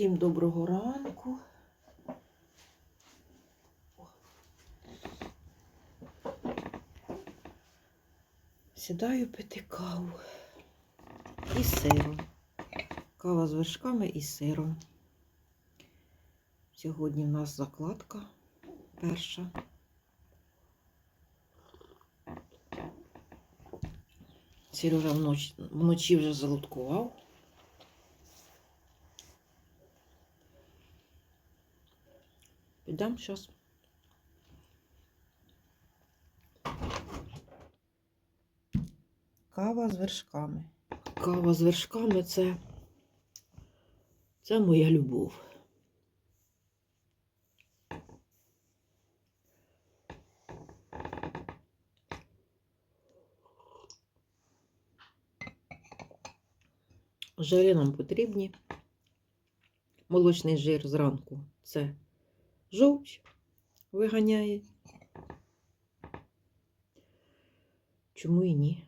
Всім доброго ранку. Сідаю пити каву і сиром. Кава з вершками і сиром. Сьогодні в нас закладка перша. Сережа вночі, вже залуткував. Підемо зараз. Кава з вершками. Кава з вершками це, це моя любов. Жири нам потрібні. Молочний жир зранку це жовч виганяє. Чому і ні?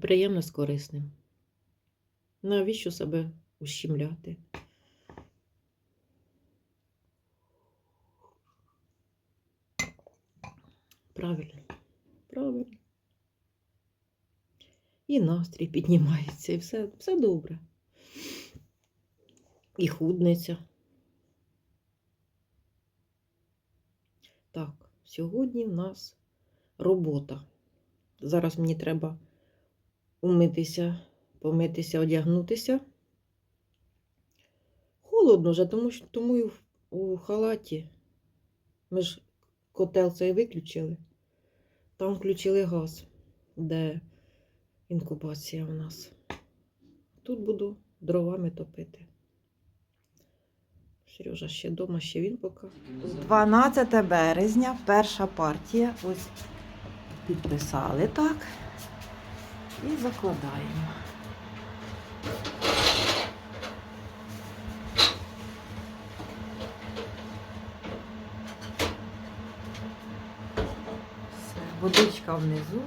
Приємно з корисним. Навіщо себе ущемляти? Правильно, правильно. І настрій піднімається, і все, все добре. І худниця. Так, сьогодні в нас робота. Зараз мені треба умитися, помитися, одягнутися. Холодно вже, тому, що, тому і в- у халаті. Ми ж котел цей виключили. Там включили газ, де інкубація у нас. Тут буду дровами топити. Сережа ще вдома, ще він поки. 12 березня, перша партія. Ось підписали так. І закладаємо. Все, водичка внизу.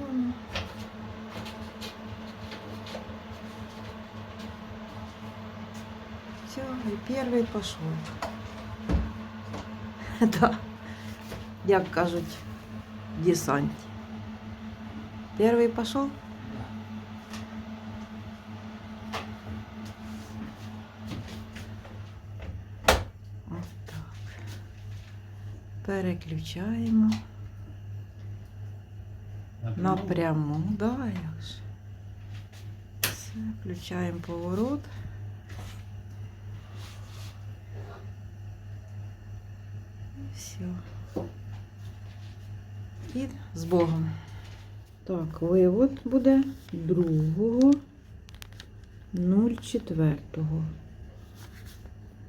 Все, і перший пішов. Да. Як кажуть, в десанті. Перший пішов? Ось так. Переключаємо напряму. Да, як ж. Все, включаємо поворот. І все. І з Богом. Так, вивод буде 2 04.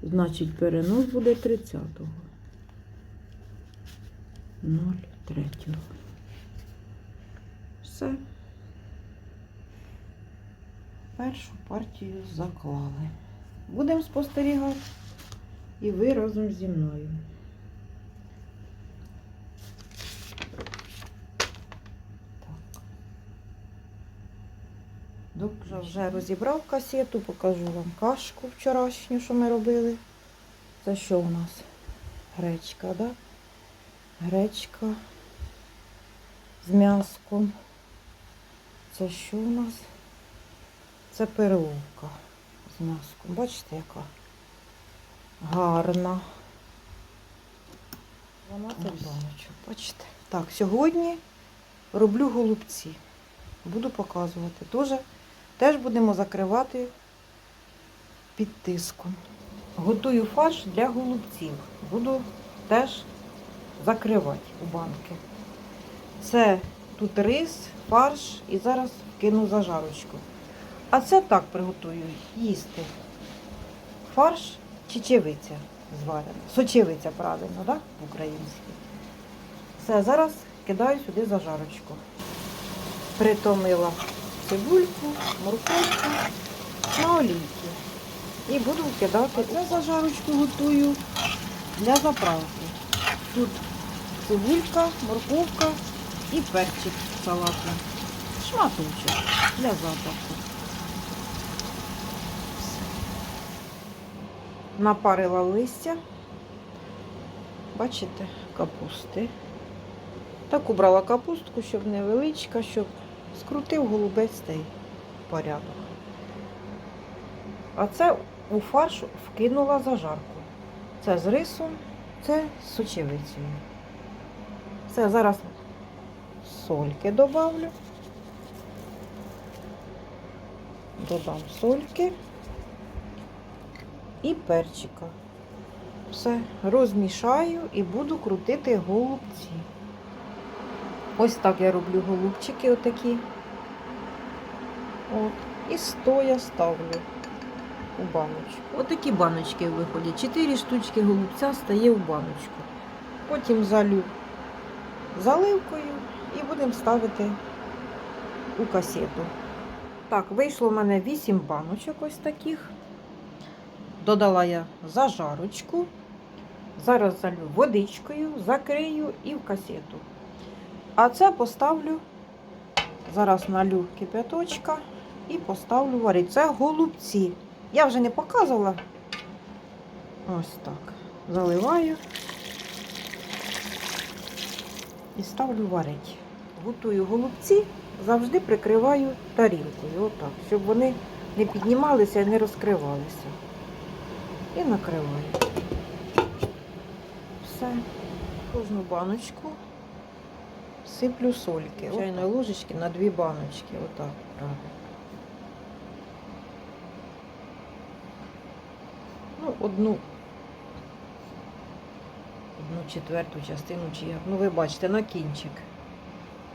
Значить, перенос буде 30-го. 03. Все. Першу партію заклали. Будемо спостерігати. І ви разом зі мною. Добре, вже розібрав касету, покажу вам кашку вчорашню, що ми робили. Це що у нас? Гречка, да? Гречка з м'яском. Це що у нас? Це перловка з м'яском. Бачите, яка гарна. 12 баночок, бачите. Так, сьогодні роблю голубці. Буду показувати. Тоже, теж будемо закривати під тиском. Готую фарш для голубців. Буду теж закривати у банки. Це тут рис, фарш і зараз кину зажарочку. А це так приготую їсти. Фарш чечевиця зварена. Сочевиця правильно, так? По-українськи. Все, зараз кидаю сюди зажарочку. Притомила цибульку, морковку на олійки. І буду кидати Я зажарочку готую для заправки. Тут цибулька, морковка і перчик салатний. Шматочок для запаху. Напарила листя, бачите, капусти. Так убрала капустку, щоб невеличка, щоб скрутив голубець порядок. А це у фарш вкинула зажарку. Це з рисом, це з сочевицею. Все, зараз сольки добавлю. Додам сольки і перчика. Все, розмішаю і буду крутити голубці. Ось так я роблю голубчики отакі. От. І стоя ставлю у баночку. Отакі баночки виходять. Чотири штучки голубця стає в баночку. Потім залю заливкою і будемо ставити у касету. Так, вийшло в мене 8 баночок ось таких. Додала я зажарочку. Зараз залю водичкою, закрию і в касету. А це поставлю, зараз налю кипяточка і поставлю варити. Це голубці. Я вже не показувала. Ось так. Заливаю і ставлю варити. Готую голубці, завжди прикриваю тарілкою, отак, щоб вони не піднімалися і не розкривалися. І накриваю. Все. Кожну баночку сиплю сольки. Чайної ложечки на дві баночки. Отак. правильно. Ну, одну. Одну четверту частину чи як. Ну, ви бачите, на кінчик.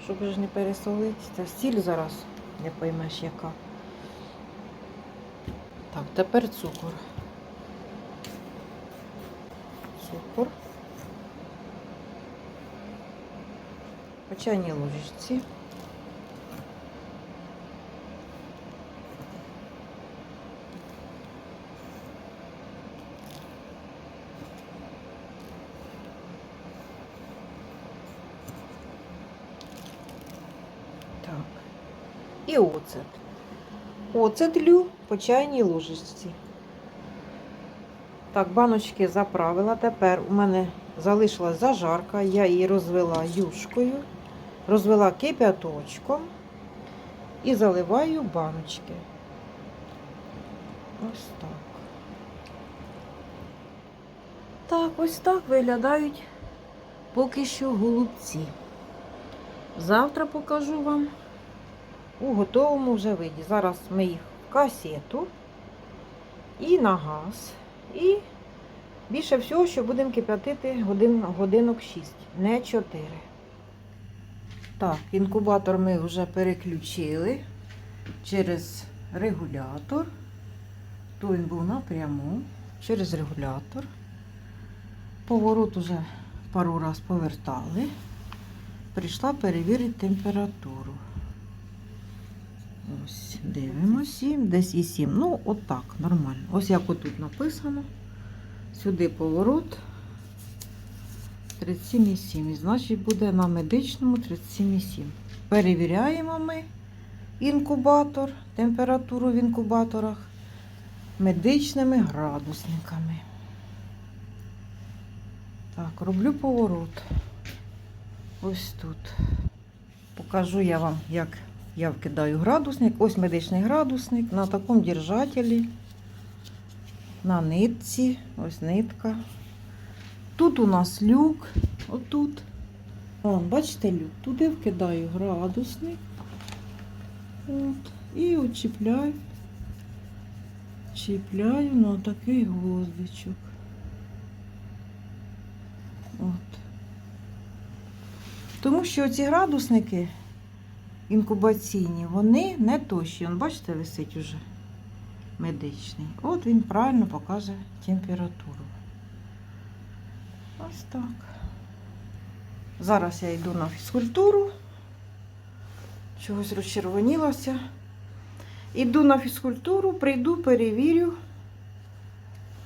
Щоб ж не пересолити. Та сіль зараз не поймеш яка. Так, тепер цукор. Цукор. По чайній ложечці. Так. І оцет. Оцет лю по чайній ложечці. Так, баночки заправила. Тепер у мене залишилась зажарка. Я її розвела юшкою, розвела кип'яточком і заливаю баночки. Ось так. Так, ось так виглядають поки що голубці. Завтра покажу вам у готовому вже виді. Зараз ми їх в касету і на газ. І більше всього, що будемо кип'ятити годин, годинок 6, не 4. Так, інкубатор ми вже переключили через регулятор. То він був напряму, через регулятор. Поворот уже пару раз повертали. Прийшла перевірити температуру. Ось, дивимося, 7, десь і 7. Ну, отак, нормально. Ось як отут написано. Сюди поворот 37,7. Значить буде на медичному 37,7. Перевіряємо ми інкубатор, температуру в інкубаторах медичними градусниками. Так, роблю поворот. Ось тут. Покажу я вам, як я вкидаю градусник. Ось медичний градусник на такому держателі, на нитці, ось нитка. Тут у нас люк, отут. Вон, бачите, люк. Туди вкидаю градусник. От, і очіпляю. Чіпляю на такий гвоздичок. От. Тому що ці градусники інкубаційні, вони не тощі. Вон, бачите, висить уже медичний. От він правильно покаже температуру. Ось так. Зараз я йду на фізкультуру. Чогось розчервонілася. Іду на фізкультуру, прийду, перевірю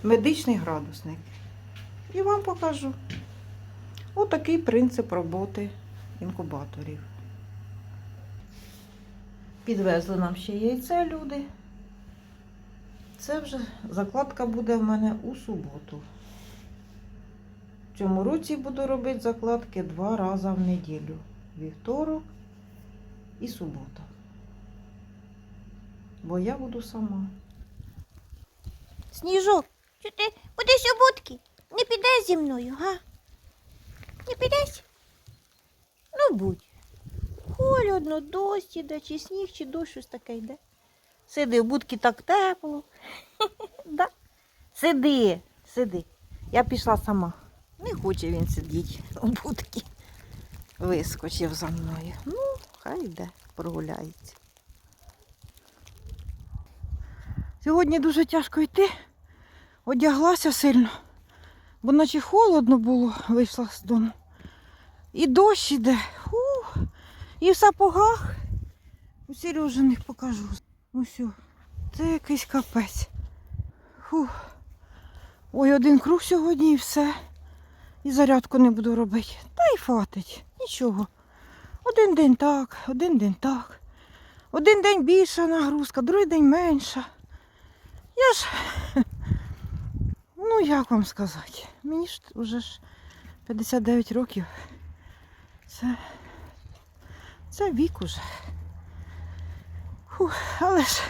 медичний градусник. І вам покажу. Отакий принцип роботи інкубаторів. Підвезли нам ще яйце люди. Це вже закладка буде в мене у суботу. Цьому році буду робити закладки два рази в неділю. Вівторок і субота. Бо я буду сама. Сніжок, що ти будеш у будки? Не підеш зі мною, га? Не підеш? Ну будь. Холодно, дощ іде, чи сніг, чи дощ щось таке йде. Сиди в будці так тепло. Сиди, сиди. Я пішла сама. Не хоче він сидіти у будці. Вискочив за мною. Ну, хай йде, прогуляється. Сьогодні дуже тяжко йти. Одяглася сильно, бо наче холодно було, вийшла з дому. І дощ іде. Ух, і в сапогах. У Сережиних покажу. Ось. о, Це якийсь капець. Фух. Ой, один круг сьогодні і все. І зарядку не буду робити. Та й фатить. Нічого. Один день так, один день так. Один день більша нагрузка, другий день менша. Я ж, ну як вам сказати, мені ж вже ж 59 років. Це, це вік уже. Фух, але ж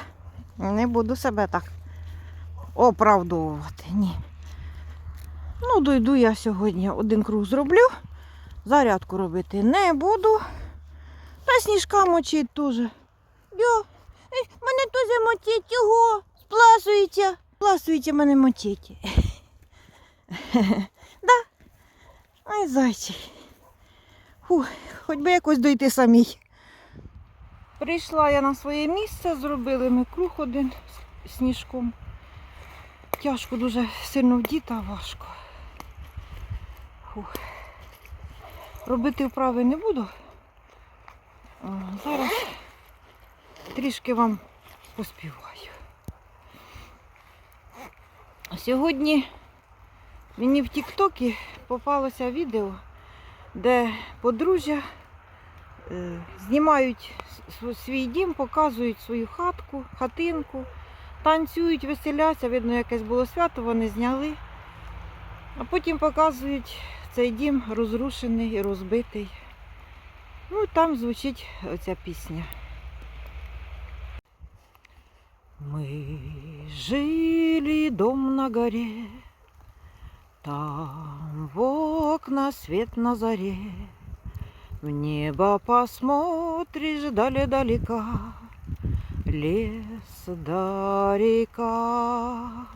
не буду себе так оправдовувати, ні. Ну, дойду я сьогодні один круг зроблю, зарядку робити не буду. Та сніжка мочить теж. Йо, е, мене теж мотіть його. Спласується. Пласуйте мене мочите. да? Ай, зайчик. Фу, хоч би якось дойти самій. Прийшла я на своє місце, зробили ми круг один сніжком. Тяжко дуже сильно вдіти, а важко. Фух. Робити вправи не буду. Зараз трішки вам поспіваю. Сьогодні мені в Тіктокі попалося відео, де подружжя е, знімають свій дім, показують свою хатку, хатинку, танцюють, веселяться, видно, якесь було свято, вони зняли. А потім показують цей дім розрушений і розбитий. Ну, там звучить оця пісня. Мы жили дом на горе, Там в окна свет на заре. В небо посмотришь далее-далека, Лес да река.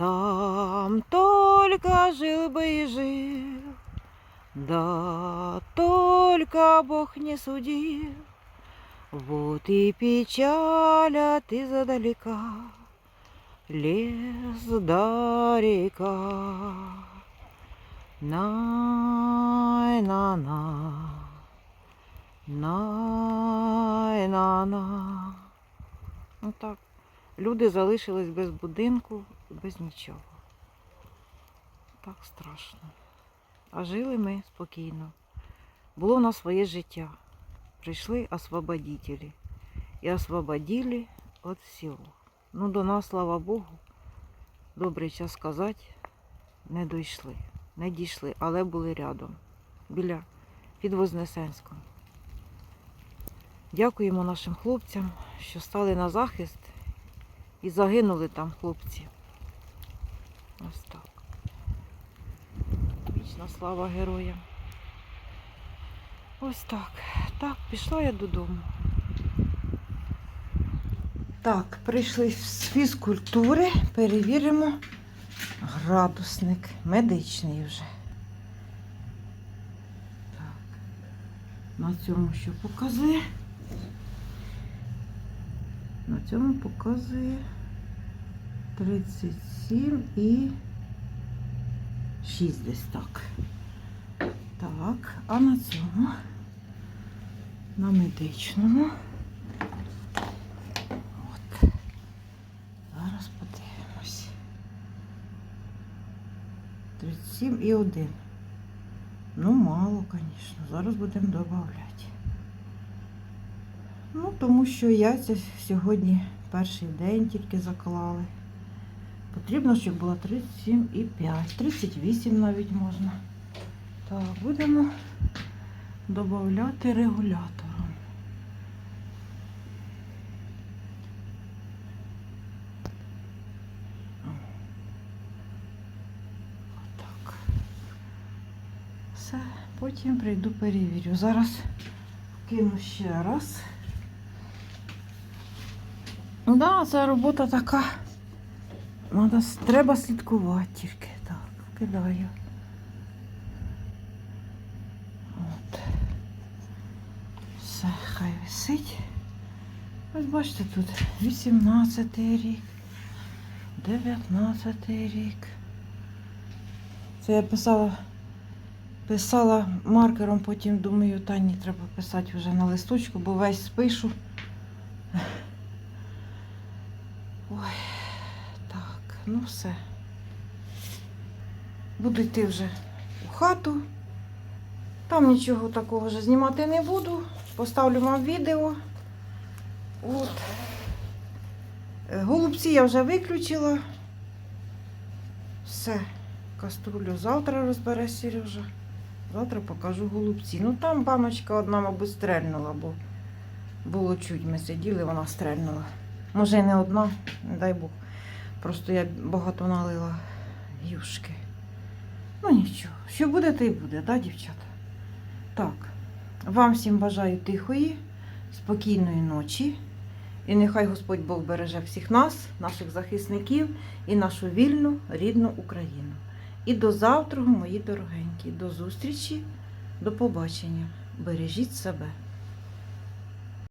Там только жил бы и жил, Да только Бог не судил. Вот и печаль от издалека, Лес да река. Най-на-на, най-на-на. Ну так, люди залишились без будинку, без нічого. Так страшно. А жили ми спокійно. Було в нас своє життя прийшли освободителі і освободили від всього. Ну, до нас, слава Богу, добрий час сказати, не дійшли, не дійшли, але були рядом, біля під Вознесенськом. Дякуємо нашим хлопцям, що стали на захист і загинули там хлопці. Ось так. Вічна слава героям. Ось так. Так, пішла я додому. Так, прийшли з фізкультури, перевіримо градусник медичний вже. Так. На цьому що показує? На цьому показує 37 і 6 десь так. Так, а на цьому? На медичному. От. Зараз подивимось. 37 і 1. Ну, мало, звісно. Зараз будемо додавати. Ну, тому що яйця сьогодні перший день тільки заклали. Потрібно, щоб було 37,5. 38 навіть можна. Так, будемо додати регулятором. Отак. Все, потім прийду перевірю. Зараз кину ще раз. Да, ця робота така. Надо, треба слідкувати тільки. Так, кидаю. От. Все, хай висить. Ось бачите, тут 18 рік, 19 рік. Це я писала, писала маркером, потім думаю, Тані треба писати вже на листочку, бо весь спишу. Ой, так, ну все. Буду йти вже у хату. Там нічого такого вже знімати не буду. Поставлю вам відео. От. Е, Голубці я вже виключила. Все. Каструлю завтра розбере Сережа. Завтра покажу голубці. Ну там баночка одна, мабуть, стрельнула, бо було чуть. Ми сиділи, вона стрельнула. Може, і не одна, не дай Бог. Просто я багато налила юшки. Ну нічого, що буде, то й буде, да, дівчата? Так, вам всім бажаю тихої, спокійної ночі. І нехай Господь Бог береже всіх нас, наших захисників і нашу вільну рідну Україну. І до завтра, мої дорогенькі, до зустрічі, до побачення. Бережіть себе.